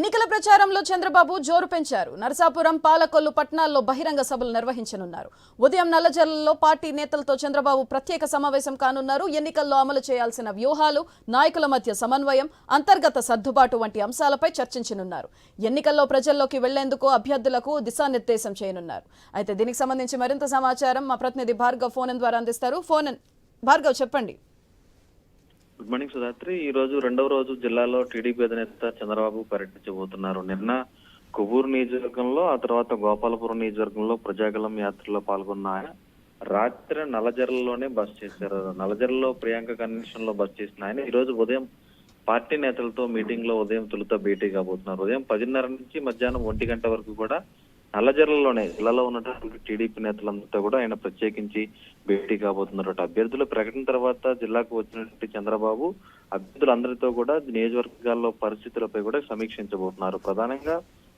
ఎన్నికల ప్రచారంలో చంద్రబాబు జోరు పెంచారు. నరసాపురం పాలకొల్లు పట్టణాల్లో బహిరంగ సభలు నిర్వహించనున్నారు. ఉదయం నల్లజర్లలో పార్టీ నేతలతో చంద్రబాబు ప్రత్యేక సమావేశం కానున్నారు. ఎన్నికల్లో అమలు చేయాల్సిన వ్యూహాలు నాయకుల మధ్య సమన్వయం అంతర్గత సర్దుబాటు వంటి అంశాలపై చర్చించనున్నారు. ఎన్నికల్లో ప్రజల్లోకి వెళ్ళేందుకు అభ్యర్థులకు దిశానిర్దేశం చేయనున్నారు. అయితే దీనికి సంబంధించి మరింత సమాచారం మా ప్రతినిధి భార్గవ్ ఫోన్ ద్వారా అందిస్తారు. ఫోన్ భార్గవ్ చెప్పండి. Good morning Sudhatri. ఈ రోజు రెండవ రోజు జిల్లాలో టీడీపీ అధినేత చంద్రబాబు పర్యటించబోతున్నారు. నిన్న కొవ్వూరు నియోజకవర్గంలో ఆ తర్వాత గోపాలపురం నియోజకవర్గంలో ప్రజాగలం యాత్రలో పాల్గొన్న ఆయన రాత్రి నలజర్లలోనే బస్ చేశారు. నలజర్లలో ప్రియాంక కన్వెన్షన్లో బస్ చేసిన ఆయన ఈ రోజు ఉదయం పార్టీ నేతలతో మీటింగ్లో ఉదయం తొలుత భేటీ కాబోతున్నారు. ఉదయం పదిన్నర నుంచి మధ్యాహ్నం ఒంటి గంట వరకు కూడా నల్లజర్లలోనే జిల్లాలో ఉన్నటువంటి టీడీపీ నేతలంతా కూడా ఆయన ప్రత్యేకించి భేటీ కాబోతున్నటువంటి అభ్యర్థుల. ప్రకటన తర్వాత జిల్లాకు వచ్చినటువంటి చంద్రబాబు అభ్యర్థులందరితో కూడా నియోజకవర్గాల్లో పరిస్థితులపై కూడా సమీక్షించబోతున్నారు. ప్రధానంగా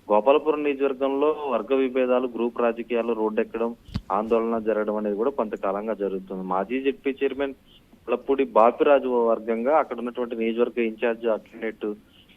గోపాలపురం నియోజకవర్గంలో వర్గ విభేదాలు గ్రూప్ రాజకీయాలు రోడ్డెక్కడం ఆందోళన జరగడం అనేది కూడా కొంతకాలంగా జరుగుతుంది. మాజీ జెడ్పీ చైర్మన్ పులప్పూడి బాపిరాజు వర్గంగా అక్కడ ఉన్నటువంటి నియోజకవర్గ ఇన్ఛార్జ్ అట్లెట్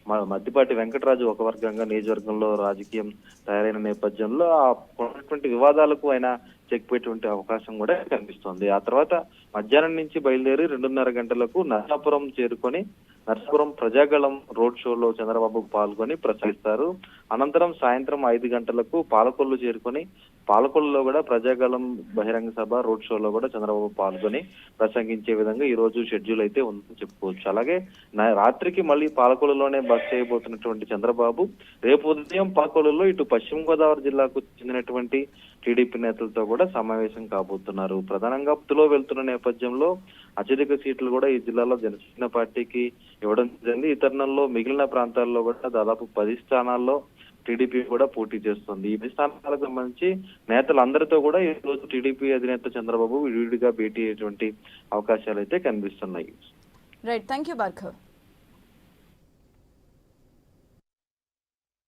మద్దిపాటి వెంకటరాజు ఒక వర్గంగా నియోజకవర్గంలో రాజకీయం తయారైన నేపథ్యంలో ఆ ఉన్నటువంటి వివాదాలకు ఆయన చెక్ పెట్టే అవకాశం కూడా కనిపిస్తోంది. ఆ తర్వాత మధ్యాహ్నం నుంచి బయలుదేరి రెండున్నర గంటలకు నర్సాపురం చేరుకొని నర్సాపురం ప్రజాగళం రోడ్ షోలో చంద్రబాబు పాల్గొని ప్రసరిస్తారు అనంతరం సాయంత్రం ఐదు గంటలకు పాలకొల్లు చేరుకొని పాలకొల్లులో కూడా ప్రజాగళం బహిరంగ సభ రోడ్ షోలో కూడా చంద్రబాబు పాల్గొని ప్రసంగించే విధంగా ఈ రోజు షెడ్యూల్ అయితే ఉందని చెప్పుకోవచ్చు. అలాగే నా- రాత్రికి మళ్ళీ పాలకొల్లులోనే బస్ చేయబోతున్నటువంటి చంద్రబాబు రేపు ఉదయం పాలకొల్లులో ఇటు పశ్చిమ గోదావరి జిల్లాకు చెందినటువంటి టీడీపీ నేతలతో కూడా సమావేశం కాబోతున్నారు. ప్రధానంగా పుత్తులో వెళ్తున్న నేపథ్యంలో అత్యధిక సీట్లు కూడా ఈ జిల్లాలో జనసేన పార్టీకి ఇవ్వడం జరిగింది. ఈ తరుణంలో మిగిలిన ప్రాంతాల్లో కూడా దాదాపు పది స్థానాల్లో టీడీపీ కూడా పోటీ చేస్తుంది. ఈ స్థానాలకు సంబంధించి నేతలందరితో కూడా ఈ రోజు టీడీపీ అధినేత చంద్రబాబు విడివిడిగా భేటీ అయ్యేటువంటి అవకాశాలు అయితే కనిపిస్తున్నాయి. Right thank you Bhargav